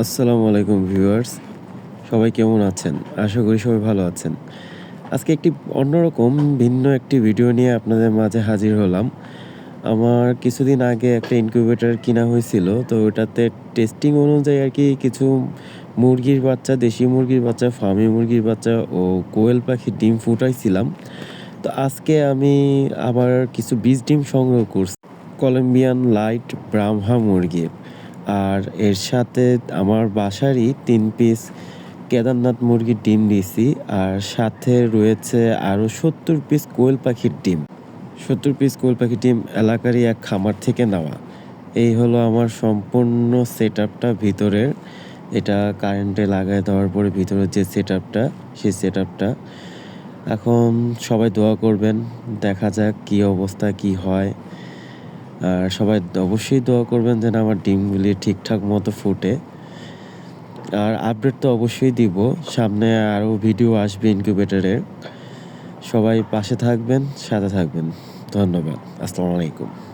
আসসালামু আলাইকুম ভিউয়ার্স। সবাই কেমন আছেন? আশা করি সবাই ভালো আছেন। আজকে একটি অন্যরকম ভিন্ন একটি ভিডিও নিয়ে আপনাদের মাঝে হাজির হলাম। আমার কিছুদিন আগে একটা ইনকিউবেটর কিনা হয়েছিল, তো ওটাতে টেস্টিং অনুযায়ী আর কি কিছু মুরগির বাচ্চা, দেশি মুরগির বাচ্চা ফার্মি মুরগির বাচ্চা ও কোয়েল পাখির ডিম ফুটাইছিলাম। তো আজকে আমি আবার কিছু বীজ ডিম সংগ্রহ করছি। কলম্বিয়ান লাইট ব্রাহ্মা মুরগি। আর এর সাথে আমার বাসারই তিন পিস কেদারনাথ মুরগির ডিম দিয়েছি আর সাথে রয়েছে আরও সত্তর পিস কোয়েল পাখির ডিম। সত্তর পিস কোয়েল পাখির ডিম এলাকারই এক খামার থেকে নেওয়া। এই হলো আমার সম্পূর্ণ সেট আপটা ভিতরের। এটা কারেন্টে লাগায় দেওয়ার পরে ভিতরের যে সেট আপটা সেই সেট আপটা এখন সবাই দোয়া করবেন, দেখা যাক কী অবস্থা, কি হয়। আর সবাই অবশ্যই দোয়া করবেন যেন আমার ডিমগুলি ঠিকঠাক মতো ফুটে। আর আপডেট তো অবশ্যই দিব। সামনে আরও ভিডিও আসবে ইনকিউবেটারে সবাই পাশে থাকবেন, সাথে থাকবেন। ধন্যবাদ। আসসালামু আলাইকুম।